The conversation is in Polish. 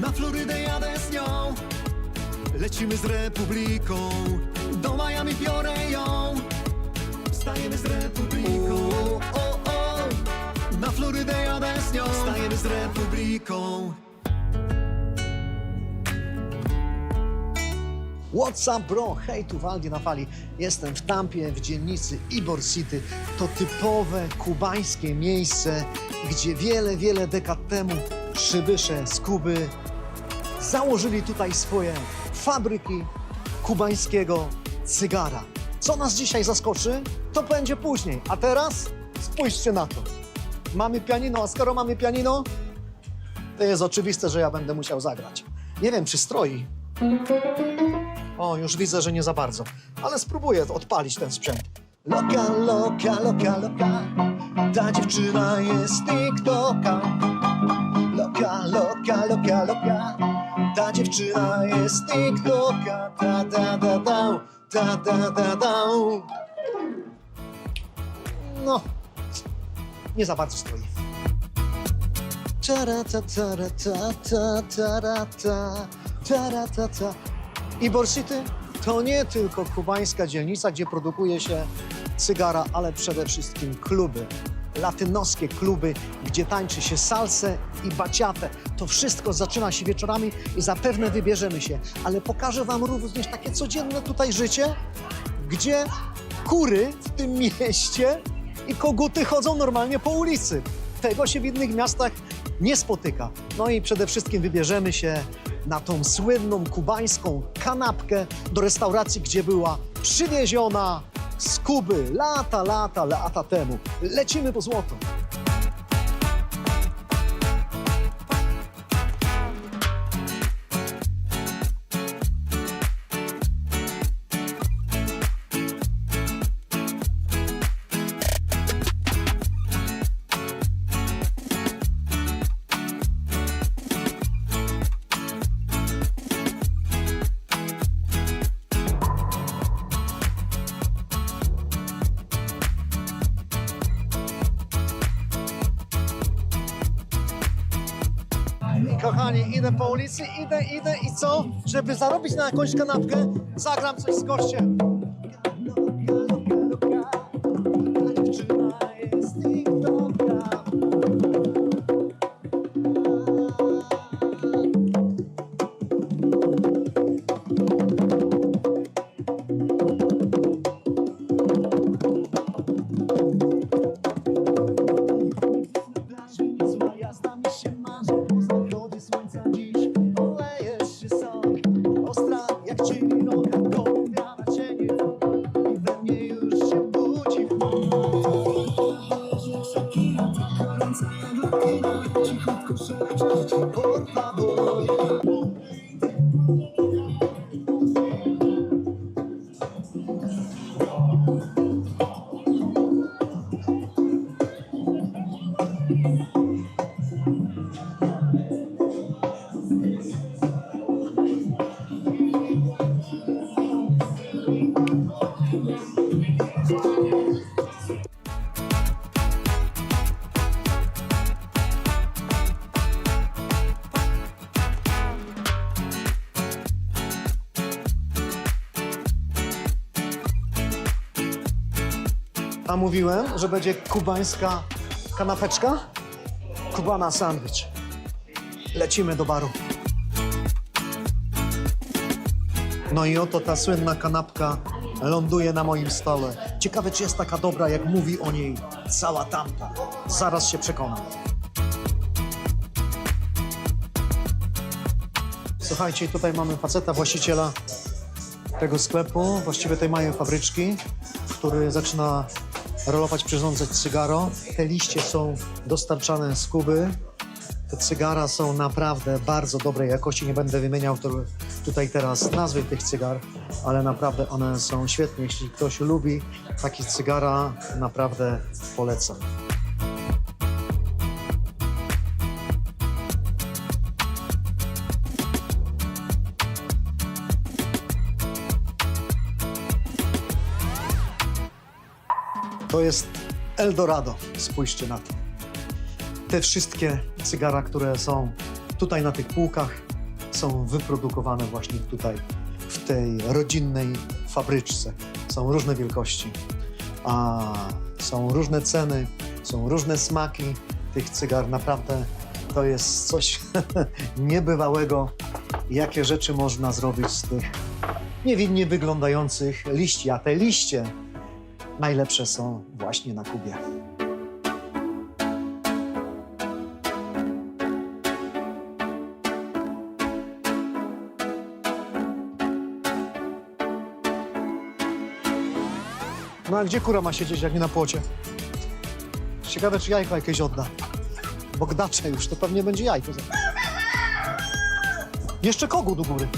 Na Florydę jadę z nią Lecimy z Republiką Do Miami biorę ją Stajemy z Republiką o, o. Na Florydę jadę z nią Stajemy z Republiką What's up bro? Hej, tu Waldi na fali. Jestem w Tampie, w dzielnicy Ybor City. To typowe kubańskie miejsce, gdzie wiele, wiele dekad temu przybysze z Kuby założyli tutaj swoje fabryki kubańskiego cygara. Co nas dzisiaj zaskoczy, to będzie później. A teraz spójrzcie na to. Mamy pianino, a skoro mamy pianino, to jest oczywiste, że ja będę musiał zagrać. Nie wiem, czy stroi, o, już widzę, że nie za bardzo, ale spróbuję odpalić ten sprzęt. Loka, loka, loka, loka, ta dziewczyna jest TikToka. Loka, loka, loka, loka, ta dziewczyna jest TikToka. Ta, da, da, da, ta, da, da, da. No, nie za bardzo stoi. Ta. Ybor City to nie tylko kubańska dzielnica, gdzie produkuje się cygara, ale przede wszystkim kluby. Latynoskie kluby, gdzie tańczy się salsę i baciatę. To wszystko zaczyna się wieczorami i zapewne wybierzemy się. Ale pokażę wam również takie codzienne tutaj życie, gdzie kury w tym mieście i koguty chodzą normalnie po ulicy. Tego się w innych miastach nie spotyka. No i przede wszystkim wybierzemy się na tą słynną kubańską kanapkę do restauracji, gdzie była przywieziona z Kuby lata, lata, lata temu. Lecimy po złoto. Kochani, idę po ulicy, idę, idę i co? Żeby zarobić na jakąś kanapkę, zagram coś z gościem. A mówiłem, że będzie kubańska kanapeczka? Kubana sandwich. Lecimy do baru. No i oto ta słynna kanapka ląduje na moim stole. Ciekawe, czy jest taka dobra, jak mówi o niej cała tamta. Zaraz się przekonam. Słuchajcie, tutaj mamy faceta, właściciela tego sklepu, właściwie tej małej fabryczki, który zaczyna rolować, przyrządzać cygaro. Te liście są dostarczane z Kuby. Te cygara są naprawdę bardzo dobrej jakości. Nie będę wymieniał tutaj teraz nazwy tych cygar, ale naprawdę one są świetne. Jeśli ktoś lubi takie cygara, naprawdę polecam. To jest Eldorado. Spójrzcie na to. Te wszystkie cygara, które są tutaj na tych półkach, są wyprodukowane właśnie tutaj, w tej rodzinnej fabryczce. Są różne wielkości, a są różne ceny, są różne smaki tych cygar. Naprawdę to jest coś niebywałego, jakie rzeczy można zrobić z tych niewinnie wyglądających liści, a te liście najlepsze są właśnie na Kubie. No a gdzie kura ma siedzieć, jak nie na płocie? Ciekawe, czy jajko jakieś odda. Bo gdacze już, to pewnie będzie jajko. Jeszcze kogut do góry.